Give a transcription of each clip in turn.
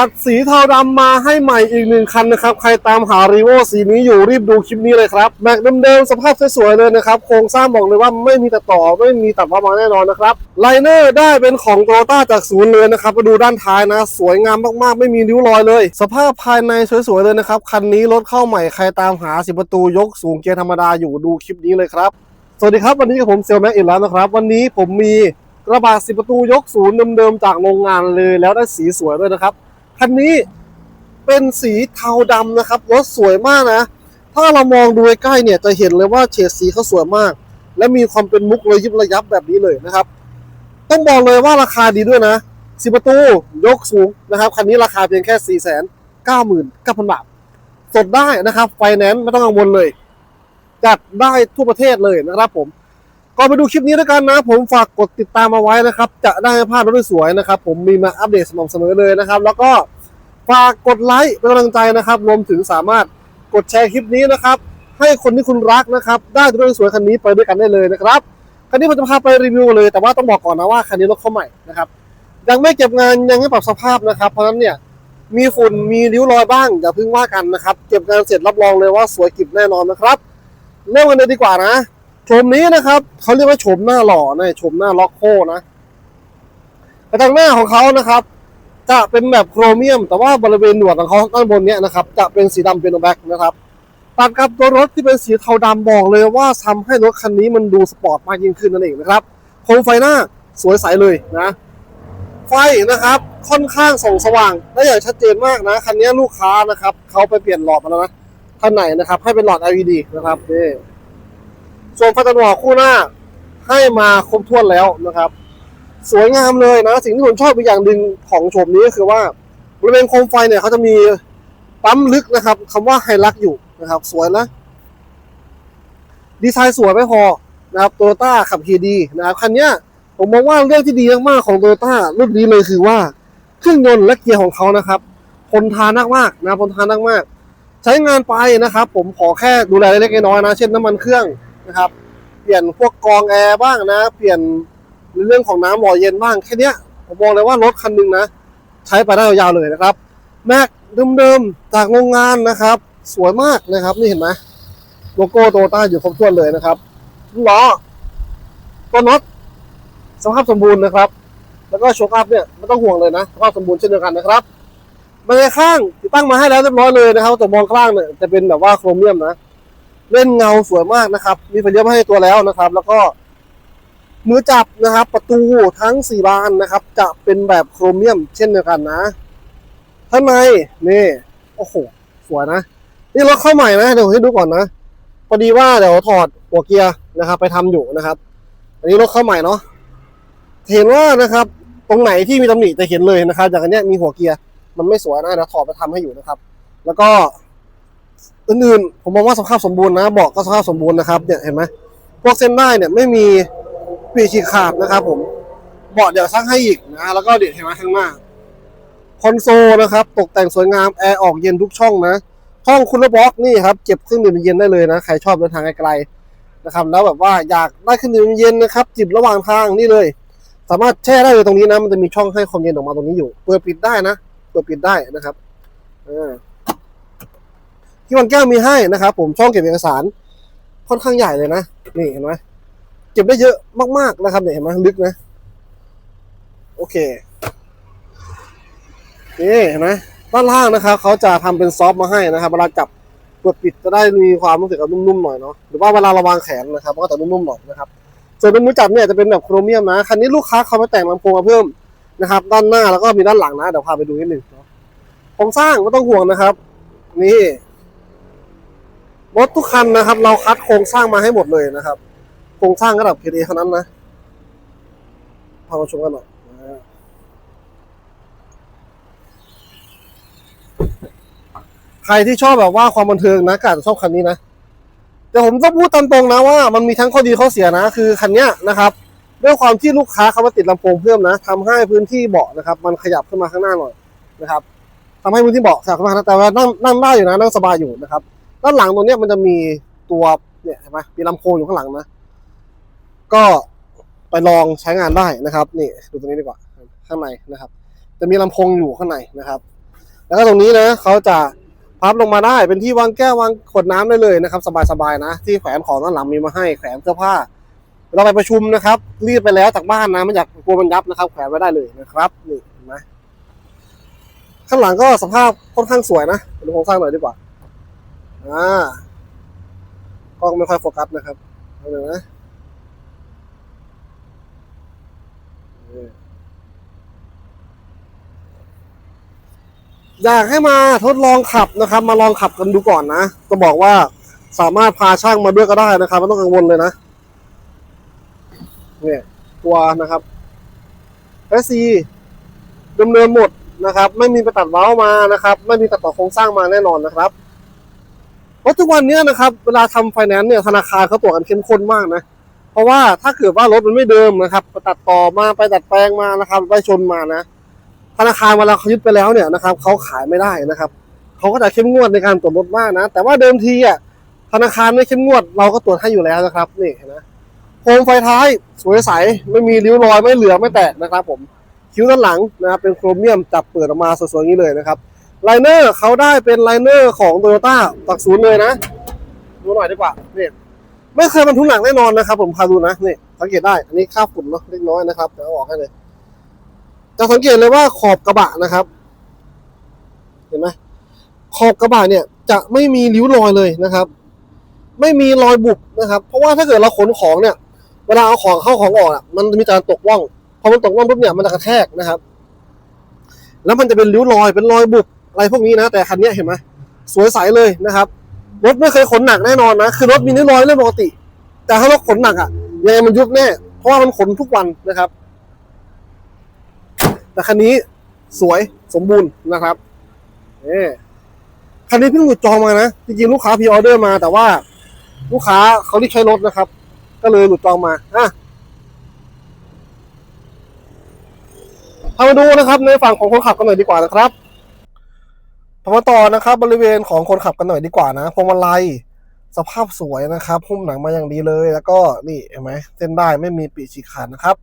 จัดสีเทาดำมาให้ใหม่อีกหนึ่งคันนะครับ ใครตามหารีโวสีนี้อยู่รีบดูคลิปนี้เลยครับแม็กเดิมๆสภาพสวยๆเลยนะครับ โครงสร้างบอกเลยว่าไม่มีตัดต่อไม่มีตัดว่ามาแน่นอนนะครับไลเนอร์ได้เป็นของโตโยต้าจากศูนย์เลยนะครับมาดูด้านท้ายนะ สวยงามมากๆ ไม่มีริ้วรอยเลย สภาพภายในสวยๆเลยนะครับคันนี้รถเข้าใหม่ใครตามหาสิประตูยกสูงเกียร์ธรรมดาอยู่ดูคลิปนี้เลยครับสวัสดีครับวันนี้กับผมเซลแม็กอีกแล้วนะครับ วันนี้ผมมีกระบะสิประตูยกศูนย์เดิมๆจากโรงงานเลยแล้วได้สีสวยด้วยนะครับ คันนี้เป็นสีเทาดำนะครับรถสวยมากนะ ถ้าเรามองดูใกล้ๆเนี่ยจะเห็นเลยว่าเฉดสีเขาสวยมาก และมีความเป็นมุกระยิบระยับแบบนี้เลยนะครับ ต้องบอกเลยว่าราคาดีด้วยนะสิประตูยกสูงนะครับคันนี้ราคาเพียงแค่สี่แสนเก้าหมื่นเก้าพันบาทสดได้นะครับไฟแนนซ์ไม่ต้องกังวลเลย จัดได้ทั่วประเทศเลยนะครับผม ก่อนไปดูคลิปนี้ด้วยกันนะ ผมฝากกดติดตามมาไว้นะครับ จะได้ไม่พลาดรถสวยนะครับ ผมมีมาอัปเดตสม่ำเสมอเลยนะครับ แล้วก็ฝากกดไลค์เป็นกำลังใจนะครับรวมถึงสามารถกดแชร์คลิปนี้นะครับ ให้คนที่คุณรักนะครับ ได้รถสวยคันนี้ไปด้วยกันได้เลยนะครับคันนี้ผมจะพาไปรีวิวเลย แต่ว่าต้องบอกก่อนนะว่าคันนี้รถเข้าใหม่นะครับยังไม่เก็บงานยังไม่ปรับสภาพนะครับเพราะนั้นเนี่ยมีฝุ่นมีริ้วรอยบ้างอย่าเพิ่งว่ากันนะครับ เก็บงานเสร็จรับรองเลยว่าสวยกิบแน่นอนนะครับ เริ่มกันเลยดีกว่านะ โฉมนี้นะครับเขาเรียกว่าโฉมหน้าหล่อนะโฉมหน้าล็อกโคนะกระจังหน้าของเขานะครับ จะเป็นแบบโครเมียม แต่ว่าบริเวณหนวดของเขาด้านบนเนี้ยนะครับ จะเป็นสีดำเป็นแบ็กนะครับตัดกับตัวรถที่เป็นสีเทาดำบอกเลยว่าทำให้รถคันนี้มันดูสปอร์ตมากยิ่งขึ้นนั่นเองนะครับโคมไฟหน้าสวยใสเลยนะไฟนะครับค่อนข้างส่องสว่างได้อย่างชัดเจนมากนะคันนี้ลูกค้านะครับเขาไปเปลี่ยนหลอดมาแล้วนะท่านไหนนะครับ ให้เป็นหลอด LED นะครับนี่ ส่วนไฟตัดหมอกคู่หน้าให้มาครบถ้วนแล้วนะครับ สวยงามเลยนะ สิ่งที่ผมชอบอีกอย่างหนึ่งของโฉมนี้ก็คือว่าบริเวณโคมไฟเนี่ยเขาจะมีปั๊มลึกนะครับคำว่าไฮลักอยู่นะครับ สวยนะ ดีไซน์สวยไม่พอนะครับโตโยต้าขับขี่ดีนะครับคันนี้ผมมองว่าเรื่องที่ดีมากๆของโตโยต้ารุ่นนี้เลยคือว่าเครื่องยนต์และเกียร์ของเขานะครับทนทานมากๆนะทนทานมากๆใช้งานไปนะครับ ผมขอแค่ดูแลเล็กๆน้อยๆนะ เช่นน้ำมันเครื่อง นะครับ เปลี่ยนพวกกรองแอร์บ้างนะ เปลี่ยนเรื่องของน้ำหล่อเย็นบ้างแค่นี้ผมบอกเลยว่ารถคันหนึงนะ ใช้ไปได้ยาวๆเลยนะครับ แม็กเดิมๆจากโรงงานนะครับ สวยมากนะครับ นี่เห็นไหมโลโก้โตต้าอยู่ครบถ้วนเลยนะครับล้อตัวน็อตสภาพสมบูรณ์นะครับ แล้วก็โชคอัพเนี่ยไม่ต้องห่วงเลยนะสภาพสมบูรณ์เช่นเดียวกันนะครับบันไดข้างติดตั้งมาให้แล้วเรียบร้อยเลยนะครับแต่มองข้างเนี่ยจะเป็นแบบว่าโครเมียมนะ เล่นเงาสวยมากนะครับ มีไฟเลี้ยวมาให้ตัวแล้วนะครับ แล้วก็มือจับนะครับ ประตูทั้งสี่บานนะครับ จะเป็นแบบโครเมียมเช่นเดียวกันนะข้างในนี่โอ้โหสวยนะ นี่รถเข้าใหม่นะเดี๋ยวให้ดูก่อนนะพอดีว่าเดี๋ยวถอดหัวเกียร์นะครับ ไปทำอยู่นะครับ อันนี้รถเข้าใหม่เนาะเห็นว่านะครับ ตรงไหนที่มีตำหนิจะเห็นเลยนะครับอย่างอันเนี้ยมีหัวเกียร์มันไม่สวยนะเดี๋ยวถอดไปทำให้อยู่นะครับ แล้วก็ อื่นๆผมมองว่าสภาพสมบูรณ์นะเบาะก็สภาพสมบูรณ์นะครับเนี่ยเห็นไหมพวกเส้นได้เนี่ยไม่มีปีฉีกขาดนะครับ ผมเบาะเดี๋ยวซักให้อีกนะแล้วก็เดี๋ยวเห็นไหมข้างหน้าคอนโซลนะครับ ตกแต่งสวยงามแอร์ออกเย็นทุกช่องนะห้องคุณระบล็อกนี่ครับเก็บเครื่องดื่มเย็นได้เลยนะใครชอบเดินทางไกลๆนะครับ แล้วแบบว่าอยากได้เครื่องดื่มเย็นนะครับ จิบระหว่างทางนี่เลย สามารถแช่ได้เลยตรงนี้นะ มันจะมีช่องให้ความเย็นออกมาตรงนี้อยู่เปิดปิดได้นะเปิดปิดได้นะครับเออ ที่วางแก้วมีให้นะครับ ผมช่องเก็บเอกสารค่อนข้างใหญ่เลยนะนี่เห็นไหมเก็บได้เยอะมากๆนะครับเนี่ยเห็นไหมลึกนะ โอเคนี่เห็นไหมด้านล่างนะครับเขาจะทำเป็นซอฟต์มาให้นะครับเวลาจับเปิดปิดจะได้มีความรู้สึกนุ่มๆหน่อยเนาะหรือว่าเวลาราวางแขนนะครับก็จะนุ่มๆหน่อยนะครับส่วนเป็นมือจับเนี่ยจะเป็นแบบโครเมียมนะคันนี้ลูกค้าเขาไปแต่งลำโพงมาเพิ่มนะครับ ด้านหน้าแล้วก็มีด้านหลังนะเดี๋ยวพาไปดูนิดหนึ่งเนาะโครงสร้างไม่ต้องห่วงนะครับ นี่ รถทุกคันนะครับ เราคัดโครงสร้างมาให้หมดเลยนะครับ โครงสร้างระดับเคดีเท่านั้นนะพามาชมกันหน่อยนะใครที่ชอบแบบว่าความบันเทิงนะกาจะชอบคันนี้นะแต่ผมต้องพูดตามตรงนะว่ามันมีทั้งข้อดีข้อเสียนะ คือคันนี้นะครับ ด้วยความที่ลูกค้าเขามาติดลำโพงเพิ่มนะทำให้พื้นที่เบาะนะครับ มันขยับขึ้นมาข้างหน้าหน่อยนะครับทำให้พื้นที่เบาะขยับขึ้นมาข้างหน้าแต่ว่านั่งนั่งได้อยู่นะนั่งสบายอยู่นะครับ ด้านหลังตรงเนี้ยมันจะมีตัวเนี่ยเห็นไหมมีลำโพงอยู่ข้างหลังนะ ก็ไปลองใช้งานได้นะครับ นี่ดูตรงนี้ดีกว่าข้างในนะครับ จะมีลำโพงอยู่ข้างในนะครับ แล้วก็ตรงนี้นะเขาจะพับลงมาได้เป็นที่วางแก้ววางขวดน้ำได้เลยนะครับ สบายๆนะ ที่แขวนของด้านหลังมีมาให้แขวนเสื้อผ้าเราไปประชุมนะครับรีดไปแล้วจากบ้านนะไม่อยากกลัวมันยับนะครับ แขวนไว้ได้เลยนะครับนี่เห็นไหมข้างหลังก็สภาพค่อนข้างสวยนะดูโครงสร้างหน่อยดีกว่า อ่ากล้องไม่ค่อยโฟกัสนะครับเอาเลยนะอยากให้มาทดลองขับนะครับ มาลองขับกันดูก่อนนะก็บอกว่าสามารถพาช่างมาด้วยก็ได้นะครับไม่ต้องกังวลเลยนะเนี่ยตัวนะครับแพซีดำเนินหมดนะครับ ไม่มีไปตัดเว้ามานะครับ ไม่มีตัดต่อโครงสร้างมาแน่นอนนะครับ ราะทุกวันเนี้ยนะครับเวลาทำไฟแนนซ์เนี่ยธนาคารเขาตรวจกันเข้มข้นมากนะเพราะว่าถ้าเกิดว่ารถมันไม่เดิมนะครับไปตัดต่อมาไปดัดแปลงมานะครับไปชนมานะธนาคารเวลาเขายึดไปแล้วเนี่ยนะครับเขาขายไม่ได้นะครับเขาก็จะเข้มงวดในการตรวจรถมากนะ แต่ว่าเดิมทีอะธนาคารไม่เข้มงวด เราก็ตรวจให้อยู่แล้วนะครับนี่เห็นไหมโคมไฟท้ายสวยใสไม่มีริ้วรอยไม่เหลือไม่แตกนะครับ ผมคิ้วด้านหลังนะครับเป็นโครเมียมจับเปิดออกมาสวยๆนี้เลยนะครับ ไลเนอร์เขาได้เป็นไลเนอร์ของโตโยต้าจากศูนย์เลยนะ ดูหน่อยดีกว่านี่ไม่เคยบรรทุกหนักแน่นอนนะครับ ผมพาดูนะนี่สังเกตได้ อันนี้ค่าฝุ่นเนาะเล็กน้อยนะครับเดี๋ยวเอาออกให้เลย จะสังเกตเลยว่าขอบกระบะนะครับ เห็นไหมขอบกระบะเนี่ย จะไม่มีริ้วรอยเลยนะครับ ไม่มีรอยบุบนะครับ เพราะว่าถ้าเกิดเราขนของเนี่ย เวลาเอาของเข้าของออกอะมันมีการตกว่องพอมันตกว่องปุ๊บเนี่ยมันจะกระแทกนะครับ แล้วมันจะเป็นริ้วรอยเป็นรอยบุบ อะไรพวกนี้นะ แต่คันนี้เห็นไหมสวยใสเลยนะครับรถไม่เคยขนหนักแน่นอนนะคือรถมีริ้อยเรื่องปกติ แต่ถ้ารถขนหนักอะยังไงมันยุบแน่เพราะว่ามันขนทุกวันนะครับ แต่คันนี้สวยสมบูรณ์นะครับนี่คันนี้เพิ่งหลุดจองมานะจริงๆลูกค้าพีออเดอร์มา แต่ว่า ลูกค้าเขารีบใช้รถนะครับ ก็เลยหลุดจองมาอะเอามาดูนะครับในฝั่งของคนขับกันหน่อยดีกว่านะครับ พอมาต่อนะครับบริเวณของคนขับกันหน่อยดีกว่านะพวงมาลัยสภาพสวยนะครับหุ้มหนังมาอย่างดีเลย แล้วก็นี่เห็นไหมเส้นได้ไม่มีปีฉีกขาดนะครับ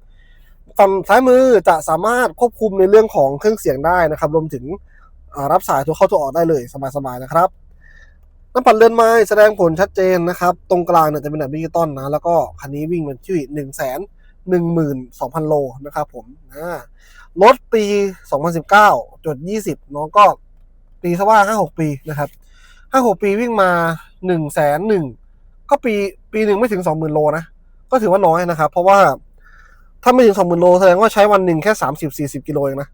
ฝั่งซ้ายมือจะสามารถควบคุมในเรื่องของเครื่องเสียงได้นะครับ รวมถึงรับสายโทรเข้าโทรออกได้เลยสบายๆนะครับน้ำปัดเรือนไม้แสดงผลชัดเจนนะครับ ตรงกลางเนี่ยจะเป็นแบบดิจิตอลนะ แล้วก็คันนี้วิ่งมันที่หนึ่งแสนหนึ่งหมื่นสองพันโลนะครับผมอ่ารถปีสองพันสิบเก้าจุดยี่สิบน้องก็ ปีซะว่าห้าหกปีนะครับห้าหกปีวิ่งมาหนึ่งแสนหนึ่งก็ปีปีหนึ่งไม่ถึงสองหมื่นโลนะก็ถือว่าน้อยนะครับ เพราะว่าถ้าไม่ถึงสองหมื่นโลแสดงว่าใช้วันหนึ่งแค่สามสิบสี่สิบกิโลเองนะ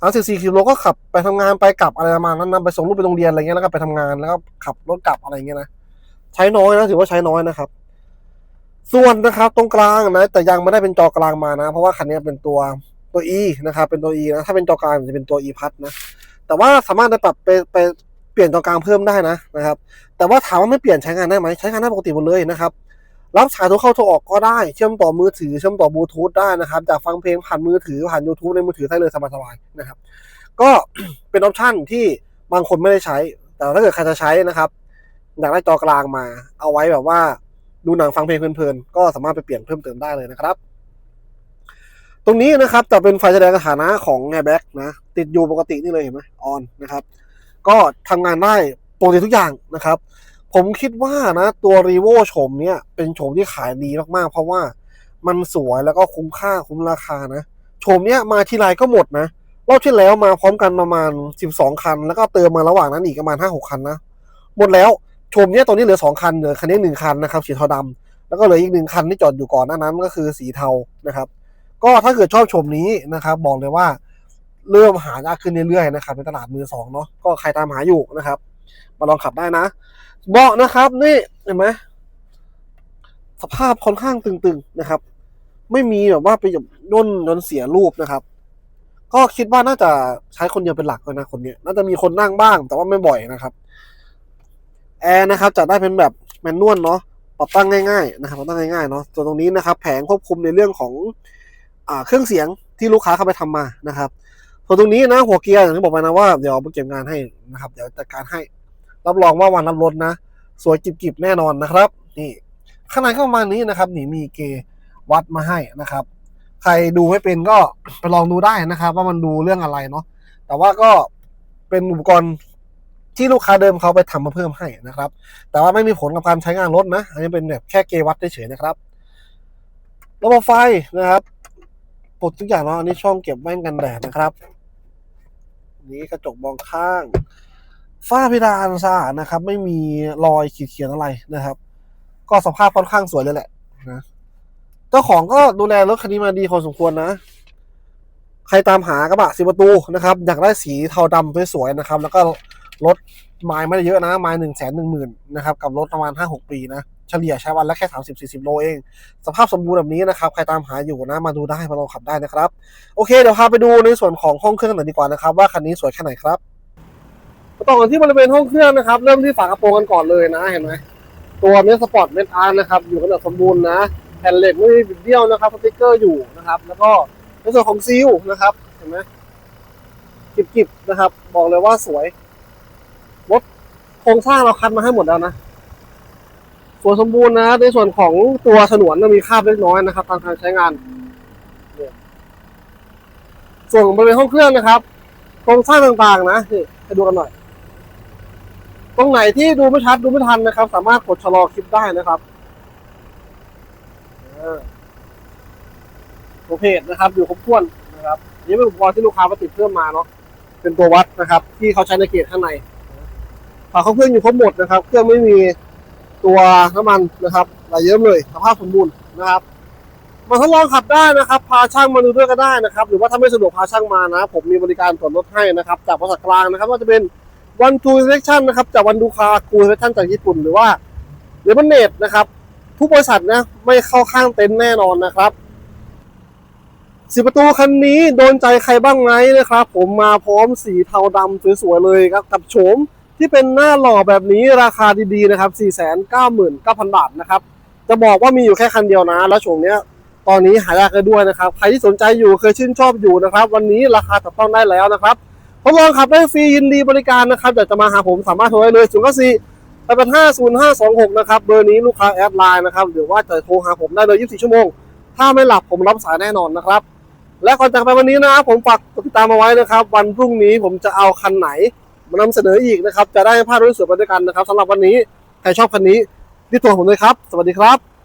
สามสิบสี่กิโลก็ขับไปทำงานไปกลับอะไรประมาณนั้นนะไปส่งลูกไปโรงเรียนอะไรเงี้ยแล้วก็ไปทำงานแล้วก็ขับรถกลับอะไรเงี้ยนะใช้น้อยนะถือว่าใช้น้อยนะครับ ส่วนนะครับ ตรงกลางนะ แต่ยังไม่ได้เป็นจอกลางมานะ เพราะว่าคันนี้เป็นตัวตัว E นะครับ เป็นตัว E นะถ้าเป็นจอกลางจะเป็นตัว E พัดนะ แต่ว่าสามารถจะปรับไปไปเปลี่ยนจอกลางเพิ่มได้นะนะครับ แต่ว่าถามว่าไม่เปลี่ยนใช้งานได้ไหมใช้งานได้ปกติหมดเลยนะครับรับสายโทรเข้าโทรออกก็ได้ เชื่อมต่อมือถือเชื่อมต่อบลูทูธได้นะครับจากฟังเพลงผ่านมือถือผ่าน YouTube ในมือถือได้เลยสบายๆนะครับ ก็เป็นออปชันที่บางคนไม่ได้ใช้ แต่ถ้าเกิดใครจะใช้นะครับอยากได้จอกลางมา เอาไว้แบบว่าดูหนังฟังเพลงเพลินๆก็สามารถไปเปลี่ยนเพิ่มเติมได้เลยนะครับ ตรงนี้นะครับจะเป็นไฟแสดงสถานะของแอร์แบ็กนะ ติดอยู่ปกตินี่เลยเห็นไหมออนนะครับ ก็ทำงานได้ปกติทุกอย่างนะครับ ผมคิดว่านะตัวรีโวโฉมเนี้ยเป็นโฉมที่ขายดีมากๆ เพราะว่ามันสวยแล้วก็คุ้มค่าคุ้มราคานะโฉมเนี้ยมาทีไรก็หมดนะรอบที่แล้วมาพร้อมกันประมาณ 12 คัน แล้วก็เติมมาระหว่างนั้นอีกประมาณ 5-6 คันนะหมดแล้วชมเนี้ยตอนนี้เหลือ 2 คันเหลือคันนี้1คันนะครับสีเทาดำแล้วก็เหลืออีกหนึ่งคันที่จอดอยู่ก่อนหน้านั้นก็คือสีเทานะครับ ก็ถ้าเกิดชอบชมนี้นะครับ บอกเลยว่า เริ่มหายากขึ้นเรื่อยๆนะครับในตลาดมือสองเนาะก็ใครตามหาอยู่นะครับ มาลองขับได้นะ เบาะนะครับนี่เห็นไหมสภาพค่อนข้างตึงๆนะครับ ไม่มีแบบว่าไปแบบย่นจนเสียรูปนะครับ ก็คิดว่าน่าจะใช้คนเดียวเป็นหลักเลยนะคนนี้น่าจะมีคนนั่งบ้าง แต่ว่าไม่บ่อยนะครับแอร์นะครับจะได้เป็นแบบแมนนวลเนาะปรับตั้งง่ายๆนะครับปรับตั้งง่ายๆเนาะส่วตรงนี้นะครับ แผงควบคุมในเรื่องของอเครื่องเสียงที่ลูกค้าเข้าไปทำมานะครับ ส่วนตรงนี้นะหัวเกียร์อย่างที่บอกไปนะว่าเดี๋ยวไปเก็บงานให้นะครับ เดี๋ยวจัดการให้ รับรองว่าวันรับรถนะ สวยกิบๆแน่นอนนะครับ นี่ข้างในก็ประมาณนี้นะครับนี่มีเกวัดมาให้นะครับ ใครดูไม่เป็นก็ไปลองดูได้นะครับ ว่ามันดูเรื่องอะไรเนาะแต่ว่าก็เป็นอุปกรณ์ที่ลูกค้าเดิมเขาไปทำมาเพิ่มให้นะครับ แต่ว่าไม่มีผลกับการใช้งานรถนะ อันนี้เป็นแบบแค่เกวัดเฉยๆนะครับ ระบบไฟนะครับปลดทุกอย่างแล้วอันนี้ช่องเก็บแว่นกันแดดนะครับ นี้กระจกมองข้างฝ้าเพดานสะอาดนะครับ ไม่มีรอยขีดเขียนอะไรนะครับ ก็สภาพค่อนข้างสวยเลยแหละนะเจ้าของก็ดูแลรถคันนี้มาดีพอสมควรนะ ใครตามหากระบะสีประตูนะครับ อยากได้สีเทาดำสวยๆนะครับ แล้วก็ รถไมล์ไม่ได้เยอะนะไมล์หนึ่งแสนหนึ่งหมื่นนะครับกับรถประมาณห้าหกปีนะเฉลี่ยใช้วันละแค่สามสิบสี่สิบโลเอง สภาพสมบูรณ์แบบนี้นะครับ ใครตามหาอยู่นะ มาดูได้มาลองขับได้นะครับ โอเค เดี๋ยวพาไปดูในส่วนของห้องเครื่องหน่อยดีกว่านะครับ ว่าคันนี้สวยแค่ไหนครับต่อกันที่บริเวณห้องเครื่องนะครับ เริ่มที่ฝากระโปรงกันก่อนเลยนะ เห็นไหมตัวเมสสปอร์ตเมสอาร์นะครับ อยู่กันแบบสมบูรณ์นะแผ่นเหล็กไม่มีบิดเบี้ยวนะครับสติ๊กเกอร์อยู่นะครับ แล้วก็ในส่วนของซีลนะครับ เห็นไหมกิบๆนะครับ บอกเลยว่าสวย ครงสร้างเราคัดมาให้หมดแล้วนะส่วนสมบูรณ์นะ ในส่วนของตัวฉนวนนะมีคราบเล็กน้อยนะครับทางการใช้งาน ส่วนบริเวณห้องเครื่องนะครับโครงสร้างต่างๆ นะนี่ไปดูกันหน่อย ตรงไหนที่ดูไม่ชัดดูไม่ทันนะครับ สามารถกดชะลอคลิปได้นะครับอ่าตัวเพจนะครับ อยู่ครบถ้วนนะครับอันนี่เป็นอุปกรณ์ที่ลูกค้ามาติดเพิ่มมาเนาะเป็นตัววัดนะครับ ที่เขาใช้ในเกจข้างใน ฝาเขาเครื่องอยู่ครบหมดนะครับ เครื่องไม่มีตัวน้ำมันนะครับไหลเยิ้มเลยสภาพสมบูรณ์นะครับ มาทดลองขับได้นะครับ พาช่างมาดูด้วยก็ได้นะครับ หรือว่าถ้าไม่สะดวกพาช่างมานะ ผมมีบริการตรวจรถให้นะครับ จากบริษัทกลางนะครับว่าจะเป็นวันทูเซเลคชั่นนะครับ จากวันดูคาคูเซเลคชั่นจากญี่ปุ่นหรือว่าเลมอนเนตนะครับทุกบริษัทนะไม่เข้าข้างเต็นท์แน่นอนนะครับสีประตูคันนี้โดนใจใครบ้างไหมนะครับ ผมมาพร้อมสีเทาดำสวยๆเลยครับกับโฉม ที่เป็นหน้าหล่อแบบนี้ราคาดีๆนะครับ 499,000 บาทนะครับ จะบอกว่ามีอยู่แค่คันเดียวนะ แล้วช่วงเนี้ยตอนนี้หายากเลยด้วยนะครับ ใครที่สนใจอยู่เคยชื่นชอบอยู่นะครับ วันนี้ราคาจับต้องได้แล้วนะครับทดลองขับได้ฟรียินดีบริการนะครับอยากจะมาหาผมสามารถโทรได้เลย0 9 4 8 5 0 5 2 6นะครับเบอร์นี้ลูกค้าแอดไลน์นะครับหรือว่าจะโทรหาผมได้เลย 24 ชั่วโมง ถ้าไม่หลับผมรับสายแน่นอนนะครับ และก่อนจากไปวันนี้นะครับผมฝากติดตามมาไว้นะครับ วันพรุ่งนี้ผมจะเอาคันไหน มานำเสนออีกนะครับ จะได้ภาพรู้สึกไปด้วยกันนะครับสำหรับวันนี้ ใครชอบคันนี้รีบตัวผมเลยครับ สวัสดีครับ